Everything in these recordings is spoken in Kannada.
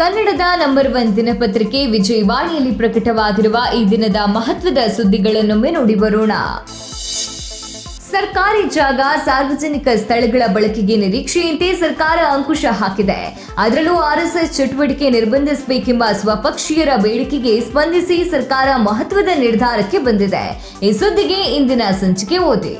ಕನ್ನಡದ ನಂಬರ್ ಒನ್ ದಿನಪತ್ರಿಕೆ ವಿಜಯವಾಣಿಯಲ್ಲಿ ಪ್ರಕಟವಾಗಿರುವ ಈ ದಿನದ ಮಹತ್ವದ ಸುದ್ದಿಗಳನ್ನೊಮ್ಮೆ ನೋಡಿ ಬರೋಣ. ಸರ್ಕಾರಿ ಜಾಗ ಸಾರ್ವಜನಿಕ ಸ್ಥಳಗಳ ಬಳಕೆಗೆ ನಿರೀಕ್ಷೆಯಂತೆ ಸರ್ಕಾರ ಅಂಕುಶ ಹಾಕಿದೆ. ಅದರಲ್ಲೂ ಆರ್ಎಸ್ಎಸ್ ಚಟುವಟಿಕೆ ನಿರ್ಬಂಧಿಸಬೇಕೆಂಬ ಸ್ವಪಕ್ಷೀಯರ ಬೇಡಿಕೆಗೆ ಸ್ಪಂದಿಸಿ ಸರ್ಕಾರ ಮಹತ್ವದ ನಿರ್ಧಾರಕ್ಕೆ ಬಂದಿದೆ. ಈ ಸುದ್ದಿಗೆ ಇಂದಿನ ಸಂಚಿಕೆ ಓದಿ.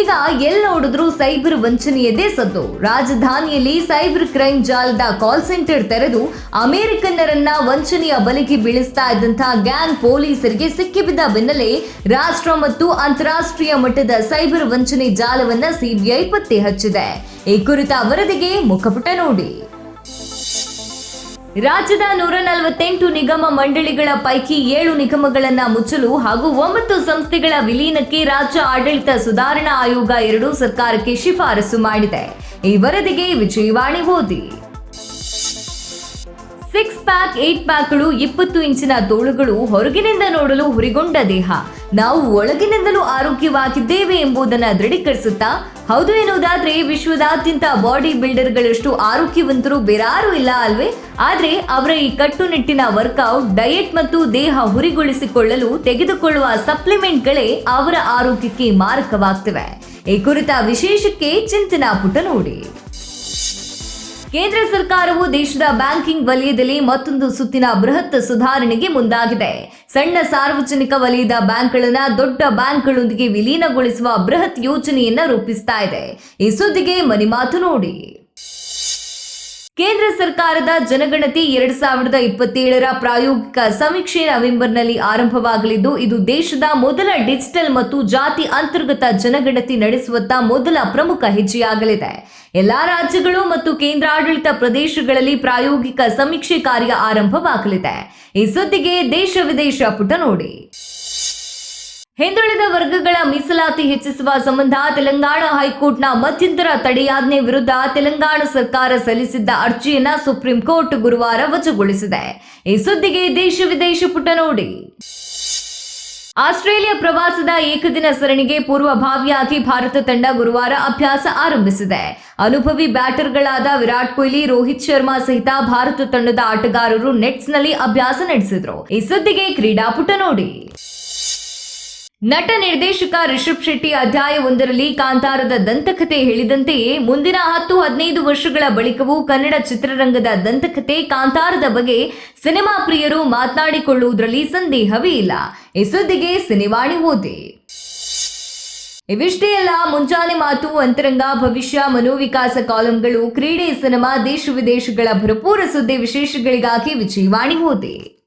ಈಗ ಎಲ್ಲಿ ನೋಡಿದ್ರು ಸೈಬರ್ ವಂಚನೆಯದೇ ಸದ್ದು. ರಾಜಧಾನಿಯಲ್ಲಿ ಸೈಬರ್ ಕ್ರೈಮ್ ಜಾಲದ ಕಾಲ್ ಸೆಂಟರ್ ತೆರೆದು ಅಮೆರಿಕನ್ನರನ್ನ ವಂಚನೆಯ ಬಲಿಗೆ ಬೀಳಿಸ್ತಾ ಇದ್ದಂತಹ ಗ್ಯಾಂಗ್ ಪೊಲೀಸರಿಗೆ ಸಿಕ್ಕಿಬಿದ್ದ ಬೆನ್ನಲ್ಲೇ ರಾಷ್ಟ್ರ ಮತ್ತು ಅಂತಾರಾಷ್ಟ್ರೀಯ ಮಟ್ಟದ ಸೈಬರ್ ವಂಚನೆ ಜಾಲವನ್ನ ಸಿಬಿಐ ಪತ್ತೆ ಹಚ್ಚಿದೆ. ಈ ಕುರಿತ ವರದಿಗೆ ಮುಖಪುಟ ನೋಡಿ. ರಾಜ್ಯದ ನೂರ ನಲವತ್ತೆಂಟು ನಿಗಮ ಮಂಡಳಿಗಳ ಪೈಕಿ ಏಳು ನಿಗಮಗಳನ್ನ ಮುಚ್ಚಲು ಹಾಗೂ ಒಂಬತ್ತು ಸಂಸ್ಥೆಗಳ ವಿಲೀನಕ್ಕೆ ರಾಜ್ಯ ಆಡಳಿತ ಸುಧಾರಣಾ ಆಯೋಗ ಎರಡು ಸರ್ಕಾರಕ್ಕೆ ಶಿಫಾರಸು ಮಾಡಿದೆ. ಈ ವರದಿಗೆ ವಿಜಯವಾಣಿ ಓದಿ. ಸಿಕ್ಸ್ ಪ್ಯಾಕ್ ಏಟ್ ಪ್ಯಾಕ್ಗಳು ಇಪ್ಪತ್ತು ಇಂಚಿನ ತೋಳುಗಳು ಹೊರಗಿನಿಂದ ನೋಡಲು ಹುರಿಗೊಂಡ ದೇಹ. ನಾವು ಒಳಗಿನಿಂದಲೂ ಆರೋಗ್ಯವಾಗಿದ್ದೇವೆ ಎಂಬುದನ್ನು ದೃಢೀಕರಿಸುತ್ತಾ? ಹೌದು ಎನ್ನುವುದಾದ್ರೆ ವಿಶ್ವದಾದ್ಯಂತ ಬಾಡಿ ಬಿಲ್ಡರ್ಗಳಷ್ಟು ಆರೋಗ್ಯವಂತರು ಬೇರಾರು ಇಲ್ಲ ಅಲ್ವೇ? ಆದರೆ ಅವರ ಈ ಕಟ್ಟುನಿಟ್ಟಿನ ವರ್ಕೌಟ್, ಡಯೆಟ್ ಮತ್ತು ದೇಹ ಹುರಿಗೊಳಿಸಿಕೊಳ್ಳಲು ತೆಗೆದುಕೊಳ್ಳುವ ಸಪ್ಲಿಮೆಂಟ್ಗಳೇ ಅವರ ಆರೋಗ್ಯಕ್ಕೆ ಮಾರಕವಾಗ್ತಿವೆ. ಈ ಕುರಿತ ವಿಶೇಷಕ್ಕೆ ಚಿಂತನಾ ಪುಟ ನೋಡಿ. ಕೇಂದ್ರ ಸರ್ಕಾರವು ದೇಶದ ಬ್ಯಾಂಕಿಂಗ್ ವಲಯದಲ್ಲಿ ಮತ್ತೊಂದು ಸುತ್ತಿನ ಬೃಹತ್ ಸುಧಾರಣೆಗೆ ಮುಂದಾಗಿದೆ. ಸಣ್ಣ ಸಾರ್ವಜನಿಕ ವಲಯದ ಬ್ಯಾಂಕ್ಗಳನ್ನ ದೊಡ್ಡ ಬ್ಯಾಂಕ್ಗಳೊಂದಿಗೆ ವಿಲೀನಗೊಳಿಸುವ ಬೃಹತ್ ಯೋಜನೆಯನ್ನ ರೂಪಿಸ್ತಾ ಇದೆ. ಈ ಸುದ್ದಿಗೆ ಮನಿಮಾತು ನೋಡಿ. ಕೇಂದ್ರ ಸರ್ಕಾರದ ಜನಗಣತಿ ಎರಡ್ ಸಾವಿರದ ಇಪ್ಪತ್ತೇಳರ ಪ್ರಾಯೋಗಿಕ ಸಮೀಕ್ಷೆ ನವೆಂಬರ್ನಲ್ಲಿ ಆರಂಭವಾಗಲಿದ್ದು, ಇದು ದೇಶದ ಮೊದಲ ಡಿಜಿಟಲ್ ಮತ್ತು ಜಾತಿ ಅಂತರ್ಗತ ಜನಗಣತಿ ನಡೆಸುವತ್ತ ಮೊದಲ ಪ್ರಮುಖ ಹೆಜ್ಜೆಯಾಗಲಿದೆ. ಎಲ್ಲಾ ರಾಜ್ಯಗಳು ಮತ್ತು ಕೇಂದ್ರಾಡಳಿತ ಪ್ರದೇಶಗಳಲ್ಲಿ ಪ್ರಾಯೋಗಿಕ ಸಮೀಕ್ಷೆ ಕಾರ್ಯ ಆರಂಭವಾಗಲಿದೆ. ಈ ಸುದ್ದಿಗೆ ದೇಶ ವಿದೇಶ ಪುಟ ನೋಡಿ. ಹಿಂದುಳಿದ ವರ್ಗಗಳ ಮೀಸಲಾತಿ ಹೆಚ್ಚಿಸುವ ಸಂಬಂಧ ತೆಲಂಗಾಣ ಹೈಕೋರ್ಟ್ನ ಮಧ್ಯಂತರ ತಡೆಯಾಜ್ಞೆ ವಿರುದ್ಧ ತೆಲಂಗಾಣ ಸರ್ಕಾರ ಸಲ್ಲಿಸಿದ್ದ ಅರ್ಜಿಯನ್ನ ಸುಪ್ರೀಂ ಕೋರ್ಟ್ ಗುರುವಾರ ವಜಾಗೊಳಿಸಿದೆ. ಈ ಸುದ್ದಿಗೆ ದೇಶ ವಿದೇಶ ಪುಟ ನೋಡಿ. ಆಸ್ಟ್ರೇಲಿಯಾ ಪ್ರವಾಸದ ಏಕದಿನ ಸರಣಿಗೆ ಪೂರ್ವಭಾವಿಯಾಗಿ ಭಾರತ ತಂಡ ಗುರುವಾರ ಅಭ್ಯಾಸ ಆರಂಭಿಸಿದೆ. ಅನುಭವಿ ಬ್ಯಾಟರ್ಗಳಾದ ವಿರಾಟ್ ಕೊಹ್ಲಿ, ರೋಹಿತ್ ಶರ್ಮಾ ಸಹಿತ ಭಾರತ ತಂಡದ ಆಟಗಾರರು ನೆಟ್ಸ್ನಲ್ಲಿ ಅಭ್ಯಾಸ ನಡೆಸಿದ್ರು. ಈ ಸುದ್ದಿಗೆ ಕ್ರೀಡಾಪುಟ ನೋಡಿ. ನಟ ನಿರ್ದೇಶಕ ರಿಷಬ್ ಶೆಟ್ಟಿ ಅಧ್ಯಾಯ ಒಂದರಲ್ಲಿ ಕಾಂತಾರದ ದಂತಕಥೆ ಹೇಳಿದಂತೆಯೇ ಮುಂದಿನ ಹತ್ತು ಹದಿನೈದು ವರ್ಷಗಳ ಬಳಿಕವೂ ಕನ್ನಡ ಚಿತ್ರರಂಗದ ದಂತಕಥೆ ಕಾಂತಾರದ ಬಗ್ಗೆ ಸಿನಿಮಾ ಪ್ರಿಯರು ಮಾತನಾಡಿಕೊಳ್ಳುವುದರಲ್ಲಿ ಸಂದೇಹವೇ ಇಲ್ಲ. ಈ ಸುದ್ದಿಗೆ ಸಿನಿವಾಣಿ ಓದಿ. ಇವಿಷ್ಟೇ ಅಲ್ಲ, ಮುಂಜಾನೆ ಮಾತು, ಅಂತರಂಗ, ಭವಿಷ್ಯ, ಮನೋವಿಕಾಸ ಕಾಲಂಗಳು, ಕ್ರೀಡೆ, ಸಿನಿಮಾ, ದೇಶ ವಿದೇಶಗಳ ಭರಪೂರ ಸುದ್ದಿ ವಿಶೇಷಗಳಿಗಾಗಿ ವಿಜಯವಾಣಿ ಓದಿ.